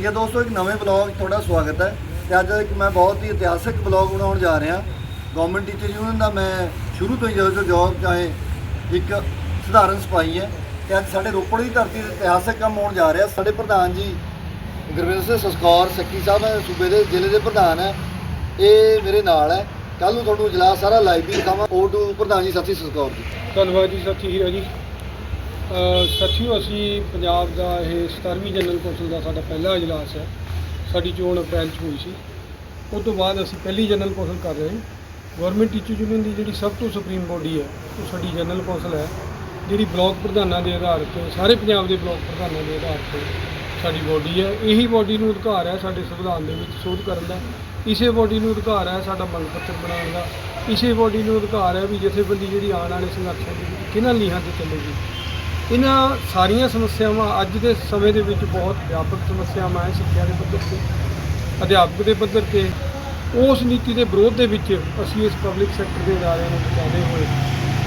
ਠੀਕ ਹੈ ਦੋਸਤੋ, ਇੱਕ ਨਵੇਂ ਬਲੌਗ 'ਚ ਤੁਹਾਡਾ ਸਵਾਗਤ ਹੈ। ਤੇ ਅੱਜ ਇੱਕ ਮੈਂ ਬਹੁਤ ਹੀ ਇਤਿਹਾਸਕ ਬਲੌਗ ਬਣਾਉਣ ਜਾ ਰਿਹਾ। ਗਵਰਨਮੈਂਟ ਟੀਚਰ ਯੂਨੀਅਨ ਦਾ ਮੈਂ ਸ਼ੁਰੂ ਤੋਂ ਹੀ ਜਦੋਂ ਤੋਂ ਜੌਬ ਚਾਹੇ ਇੱਕ ਸਧਾਰਨ ਸਿਪਾਹੀ ਹੈ, ਤੇ ਅੱਜ ਸਾਡੇ ਰੋਪੜ ਦੀ ਧਰਤੀ ਤੇ ਇਤਿਹਾਸਕ ਕੰਮ ਹੋਣ ਜਾ ਰਿਹਾ। ਸਾਡੇ ਪ੍ਰਧਾਨ ਜੀ ਗੁਰਵਿੰਦਰ ਸਿੰਘ ਸਸਕੌਰ, ਸੱਕੀ ਸਾਹਿਬ ਹੈ, ਸੂਬੇ ਦੇ ਜ਼ਿਲ੍ਹੇ ਦੇ ਪ੍ਰਧਾਨ ਹੈ। ਇਹ ਮੇਰੇ ਨਾਲ ਹੈ। ਕੱਲ ਨੂੰ ਤੁਹਾਨੂੰ ਇਜਲਾਸ ਸਾਰਾ ਲਾਈਵ ਵੀ ਦਿਖਾਵਾਂ ਓਟੂ ਪ੍ਰਧਾਨ ਜੀ, ਸਤਿ ਸ਼੍ਰੀ ਸਸਕੌਰ ਜੀ। ਧੰਨਵਾਦ ਜੀ ਸਾਥੀ ਹੀਰਾ ਜੀ। ਸਾਥੀਓ ਅਸੀਂ ਪੰਜਾਬ ਦਾ ਇਹ 17ਵੀਂ ਜਨਰਲ ਕੌਂਸਲ ਦਾ ਸਾਡਾ ਪਹਿਲਾ ਇਜਲਾਸ ਹੈ। ਸਾਡੀ ਚੋਣ ਅਪ੍ਰੈਲ 'ਚ ਹੋਈ ਸੀ। ਉਸ ਤੋਂ ਬਾਅਦ ਅਸੀਂ ਪਹਿਲੀ ਜਨਰਲ ਕੌਂਸਲ ਕਰ ਰਹੇ ਹਾਂ। ਗਵਰਨਮੈਂਟ ਟੀਚਰ ਯੂਨੀਅਨ ਦੀ ਜਿਹੜੀ ਸਭ ਤੋਂ ਸੁਪਰੀਮ ਬੋਡੀ ਹੈ, ਉਹ ਸਾਡੀ ਜਨਰਲ ਕੌਂਸਲ ਹੈ, ਜਿਹੜੀ ਬਲਾਕ ਪ੍ਰਧਾਨਾਂ ਦੇ ਆਧਾਰ ਤੇ, ਸਾਰੇ ਪੰਜਾਬ ਦੇ ਬਲਾਕ ਪ੍ਰਧਾਨਾਂ ਦੇ ਆਧਾਰ ਤੇ ਸਾਡੀ ਬੋਡੀ ਹੈ। ਇਹੀ ਬੋਡੀ ਨੂੰ ਅਧਿਕਾਰ ਹੈ ਸਾਡੇ ਸੰਵਿਧਾਨ ਦੇ ਵਿੱਚ ਸੋਧ ਕਰਨ ਦਾ। ਇਸੇ ਬੋਡੀ ਨੂੰ ਅਧਿਕਾਰ ਹੈ ਸਾਡਾ ਮੰਗ ਪੱਤਰ ਬਣਾਉਣ ਦਾ। ਇਸੇ ਬੋਡੀ ਨੂੰ ਅਧਿਕਾਰ ਹੈ ਵੀ ਜਥੇਬੰਦੀ ਜਿਹੜੀ ਆਉਣ ਵਾਲੇ ਸੰਘਰਸ਼ਾਂ ਦੇ ਵਿੱਚ ਕਿਹਨਾਂ ਲੀਹਾਂ ਤੇ ਚੱਲੇਗੀ। ਇਹਨਾਂ ਸਾਰੀਆਂ ਸਮੱਸਿਆਵਾਂ ਅੱਜ ਦੇ ਸਮੇਂ ਦੇ ਵਿੱਚ ਬਹੁਤ ਵਿਆਪਕ ਸਮੱਸਿਆਵਾਂ ਹੈ ਸਿੱਖਿਆ ਦੇ ਪੱਧਰ ਤੇ, ਅਧਿਆਪਕ ਦੇ ਪੱਧਰ ਤੇ, ਉਸ ਨੀਤੀ ਦੇ ਵਿਰੋਧ ਦੇ ਵਿੱਚ ਅਸੀਂ ਇਸ ਪਬਲਿਕ ਸੈਕਟਰ ਦੇ ਅਦਾਰਿਆਂ ਨੂੰ ਬਚਾਉਂਦੇ ਹੋਏ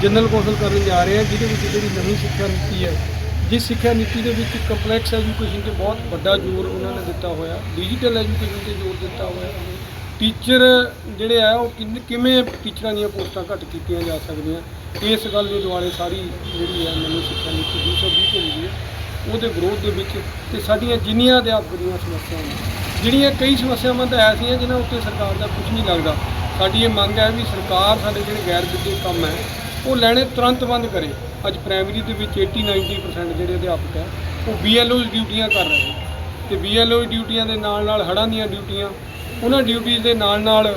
ਜਨਰਲ ਕੌਂਸਲ ਕਰਨ ਜਾ ਰਹੇ ਹਾਂ, ਜਿਹਦੇ ਵਿੱਚ ਜਿਹੜੀ ਨਵੀਂ ਸਿੱਖਿਆ ਨੀਤੀ ਹੈ, ਜਿਸ ਸਿੱਖਿਆ ਨੀਤੀ ਦੇ ਵਿੱਚ ਕੰਪਲੈਕਸ ਐਜੂਕੇਸ਼ਨ ਤੇ ਬਹੁਤ ਵੱਡਾ ਜ਼ੋਰ ਉਹਨਾਂ ਨੇ ਦਿੱਤਾ ਹੋਇਆ ਡਿਜੀਟਲ ਐਜੂਕੇਸ਼ਨ ਤੇ ਜ਼ੋਰ ਦਿੱਤਾ ਹੋਇਆ ਟੀਚਰ ਜਿਹੜੇ ਆ ਉਹ ਕਿੰਨ- ਕਿਵੇਂ ਟੀਚਰਾਂ ਦੀਆਂ ਪੋਸਟਾਂ ਘੱਟ ਕੀਤੀਆਂ ਜਾ ਸਕਦੀਆਂ ਇਸ ਗੱਲ ਦੇ ਦੁਆਲੇ ਸਾਰੀ ਜਿਹੜੀ ਹੈ ਨਵੀਂ ਸਿੱਖਿਆ ਨੀਤੀ 2020 ਹੁੰਦੀ ਹੈ। ਉਹਦੇ ਵਿਰੋਧ ਦੇ ਵਿੱਚ ਤੇ ਸਾਡੀਆਂ ਜਿੰਨੀਆਂ ਅਧਿਆਪਕ ਦੀਆਂ ਸਮੱਸਿਆਵਾਂ ਨੇ, ਜਿਹੜੀਆਂ ਕਈ ਸਮੱਸਿਆਵਾਂ ਤਾਂ ਐਸੀਆਂ ਜਿਨ੍ਹਾਂ ਉੱਤੇ ਸਰਕਾਰ ਦਾ ਕੁਝ ਨਹੀਂ ਲੱਗਦਾ। ਸਾਡੀ ਇਹ ਮੰਗ ਹੈ ਵੀ ਸਰਕਾਰ ਸਾਡੇ ਜਿਹੜੇ ਗੈਰ ਵਿੱਦਿਅਕ ਕੰਮ ਹੈ ਉਹ ਲੈਣੇ ਤੁਰੰਤ ਬੰਦ ਕਰੇ। ਅੱਜ ਪ੍ਰਾਇਮਰੀ ਦੇ ਵਿੱਚ 80 90% ਜਿਹੜੇ ਅਧਿਆਪਕ ਹੈ ਉਹ ਬੀਐਲਓ ਡਿਊਟੀਆਂ ਕਰ ਰਹੇ ਨੇ। ਤੇ ਬੀਐਲਓ ਡਿਊਟੀਆਂ ਦੇ ਨਾਲ ਨਾਲ ਹੜ੍ਹਾਂ ਦੀਆਂ ਡਿਊਟੀਆਂ ਉਹਨਾਂ ਡਿਊਟੀਆਂ ਦੇ ਨਾਲ ਨਾਲ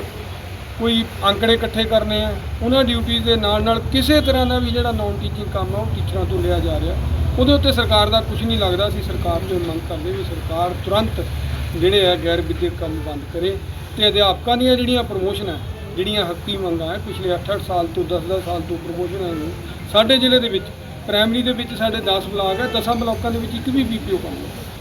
ਕੋਈ ਅੰਕੜੇ ਇਕੱਠੇ ਕਰਨੇ ਆ, ਉਹਨਾਂ ਡਿਊਟੀਆਂ ਦੇ ਨਾਲ ਨਾਲ ਕਿਸੇ ਤਰ੍ਹਾਂ ਦਾ ਵੀ ਜਿਹੜਾ ਨਾਨ ਟੀਚਿੰਗ ਕੰਮ ਆ, ਉਹ ਟੀਚਰਾਂ ਤੋਂ ਲਿਆ ਜਾ ਰਿਹਾ। ਉਹਦੇ ਉੱਤੇ ਸਰਕਾਰ ਦਾ ਕੁਝ ਨਹੀਂ ਲੱਗਦਾ, ਅਸੀਂ ਸਰਕਾਰ ਤੋਂ ਮੰਗ ਕਰਦੇ ਵੀ ਸਰਕਾਰ ਤੁਰੰਤ ਜਿਹੜੇ ਆ ਗੈਰ ਵਿਦਿਅਕ ਕੰਮ ਬੰਦ ਕਰੇ। ਤੇ ਅਧਿਆਪਕਾਂ ਦੀਆਂ ਜਿਹੜੀਆਂ ਪ੍ਰਮੋਸ਼ਨ ਹੈ ਜਿਹੜੀਆਂ ਹੱਕੀ ਮੰਗਾਂ ਹੈ ਪਿਛਲੇ 8-8 ਸਾਲ ਤੋਂ 10-10 ਸਾਲ ਤੋਂ ਪ੍ਰਮੋਸ਼ਨਾਂ ਹੈ ਸਾਡੇ ਜ਼ਿਲ੍ਹੇ ਦੇ ਵਿੱਚ ਪ੍ਰਾਇਮਰੀ ਦੇ ਵਿੱਚ ਸਾਡੇ 10 ਬਲਾਕ ਹੈ 10 ਬਲਾਕਾਂ ਦੇ ਵਿੱਚ ਇੱਕ ਵੀ ਬੀਪੀਓ ਕੰਮ ਨਹੀਂ।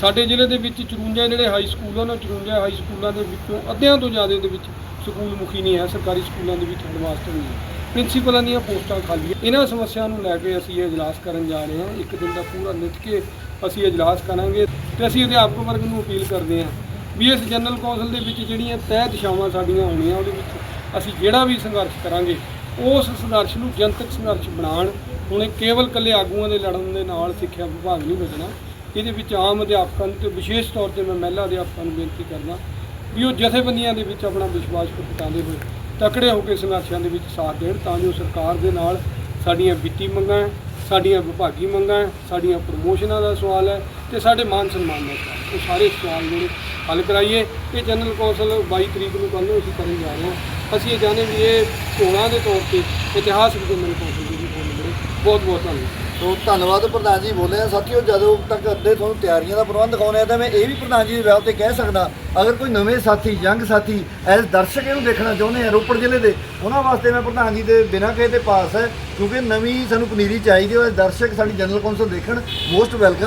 ਸਾਡੇ ਜ਼ਿਲ੍ਹੇ ਦੇ ਵਿੱਚ 54 ਜਿਹੜੇ ਹਾਈ ਸਕੂਲ ਹਨ ਉਹ 54 ਹਾਈ ਸਕੂਲਾਂ ਦੇ ਵਿੱਚੋਂ ਅੱਧਿਆਂ ਤੋਂ ਜ਼ਿਆਦਾ ਦੇ ਵਿੱਚ ਸਕੂਲ ਮੁਖੀ ਨਹੀਂ ਹੈ, ਸਰਕਾਰੀ ਸਕੂਲਾਂ ਦੇ ਵਿੱਚ ਹੈਡਮਾਸਟਰ ਨਹੀਂ ਹੈ। ਪ੍ਰਿੰਸੀਪਲਾਂ ਦੀਆਂ ਪੋਸਟਾਂ ਖਾਲੀ ਇਹਨਾਂ ਸਮੱਸਿਆ ਨੂੰ ਲੈ ਕੇ ਅਸੀਂ ਇਹ ਇਜਲਾਸ ਕਰਨ ਜਾ ਰਹੇ ਹਾਂ। ਇੱਕ ਦਿਨ ਦਾ ਪੂਰਾ ਨਿੱਠ ਕੇ ਅਸੀਂ ਇਜਲਾਸ ਕਰਾਂਗੇ ਤੇ ਅਸੀਂ ਅਧਿਆਪਕ ਵਰਗ ਨੂੰ ਅਪੀਲ ਕਰਦੇ ਹਾਂ ਵੀ ਇਸ ਜਨਰਲ ਕੌਂਸਲ ਦੇ ਵਿੱਚ ਜਿਹੜੀਆਂ ਤੈਅ ਦਿਸ਼ਾਵਾਂ ਸਾਡੀਆਂ ਹੋਣੀਆਂ, ਉਹਦੇ ਵਿੱਚ ਅਸੀਂ ਜਿਹੜਾ ਵੀ ਸੰਘਰਸ਼ ਕਰਾਂਗੇ, ਉਸ ਸੰਘਰਸ਼ ਨੂੰ ਜਨਤਕ ਸੰਘਰਸ਼ ਬਣਾਉਣ, ਹੁਣ ਕੇਵਲ ਇਕੱਲੇ ਆਗੂਆਂ ਦੇ ਲੜਨ ਦੇ ਨਾਲ ਸਿੱਖਿਆ ਵਿਭਾਗ ਨਹੀਂ ਬਚਣਾ ਇਹਦੇ ਵਿੱਚ ਆਮ ਅਧਿਆਪਕਾਂ ਨੂੰ ਤੇ ਵਿਸ਼ੇਸ਼ ਤੌਰ ਤੇ ਮੈਂ ਮਹਿਲਾ ਅਧਿਆਪਕਾਂ ਨੂੰ ਬੇਨਤੀ ਕਰਦਾ ਵੀ ਉਹ ਜਥੇਬੰਦੀਆਂ ਦੇ ਵਿੱਚ ਆਪਣਾ ਵਿਸ਼ਵਾਸ ਪ੍ਰਗਟਾਉਂਦੇ ਹੋਏ ਤਕੜੇ ਹੋ ਕੇ ਸੰਘਰਸ਼ਾਂ ਦੇ ਵਿੱਚ ਸਾਥ ਦੇਣ ਤਾਂ ਜੋ ਸਰਕਾਰ ਦੇ ਨਾਲ ਸਾਡੀਆਂ ਵਿੱਤੀ ਮੰਗਾਂ ਹੈ, ਸਾਡੀਆਂ ਵਿਭਾਗੀ ਮੰਗਾਂ ਹੈ, ਸਾਡੀਆਂ ਪ੍ਰਮੋਸ਼ਨਾਂ ਦਾ ਸਵਾਲ ਹੈ ਤੇ ਸਾਡੇ ਮਾਨ ਸਨਮਾਨ ਦਾ ਸਵਾਲ ਉਹ ਸਾਰੇ ਸਵਾਲ ਨੂੰ ਹੱਲ ਕਰਾਈਏ। ਇਹ ਜਨਰਲ ਕੌਂਸਲ 22 ਤਰੀਕ ਨੂੰ ਕੱਲ੍ਹ ਨੂੰ ਅਸੀਂ ਕਰਨ ਜਾ ਰਹੇ ਹਾਂ। ਅਸੀਂ ਇਹ ਚਾਹੁੰਦੇ ਵੀ ਇਹ ਚੋਣਾਂ ਦੇ ਤੌਰ ਤੇ ਇਤਿਹਾਸਕ ਜਨਰਲ ਕੌਂਸਲ ਦੀ ਵੀ ਮਿਲੇ ਬਹੁਤ ਬਹੁਤ ਧੰਨਵਾਦ। ਸੋ ਧੰਨਵਾਦ ਪ੍ਰਧਾਨ ਜੀ ਬੋਲੇ ਆ ਸਾਥੀਓ, ਜਦੋਂ ਤੱਕ ਅੱਗੇ ਤੁਹਾਨੂੰ ਤਿਆਰੀਆਂ ਦਾ ਪ੍ਰਬੰਧ ਦਿਖਾਉਣੇ ਆ, ਤਾਂ ਮੈਂ ਇਹ ਵੀ ਪ੍ਰਧਾਨ ਜੀ ਦੇ ਵਿਆਹ ਤੇ ਕਹਿ ਸਕਦਾ, ਅਗਰ ਕੋਈ ਨਵੇਂ ਸਾਥੀ, ਯੰਗ ਸਾਥੀ ਐਸ ਦਰਸ਼ਕ ਇਹਨੂੰ ਦੇਖਣਾ ਚਾਹੁੰਦੇ ਆ ਰੋਪੜ ਜ਼ਿਲ੍ਹੇ ਦੇ, ਉਹਨਾਂ ਵਾਸਤੇ ਮੈਂ ਪ੍ਰਧਾਨ ਜੀ ਦੇ ਬਿਨਾਂ ਕਹੇ ਤੇ ਪਾਸ ਹੈ, ਕਿਉਂਕਿ ਨਵੀਂ ਸਾਨੂੰ ਪਨੀਰੀ ਚਾਹੀਦੀ ਹੈ ਦਰਸ਼ਕ ਸਾਡੀ ਜਨਰਲ ਕੌਂਸਲ ਦੇਖਣ, ਮੋਸਟ ਵੈਲਕਮ।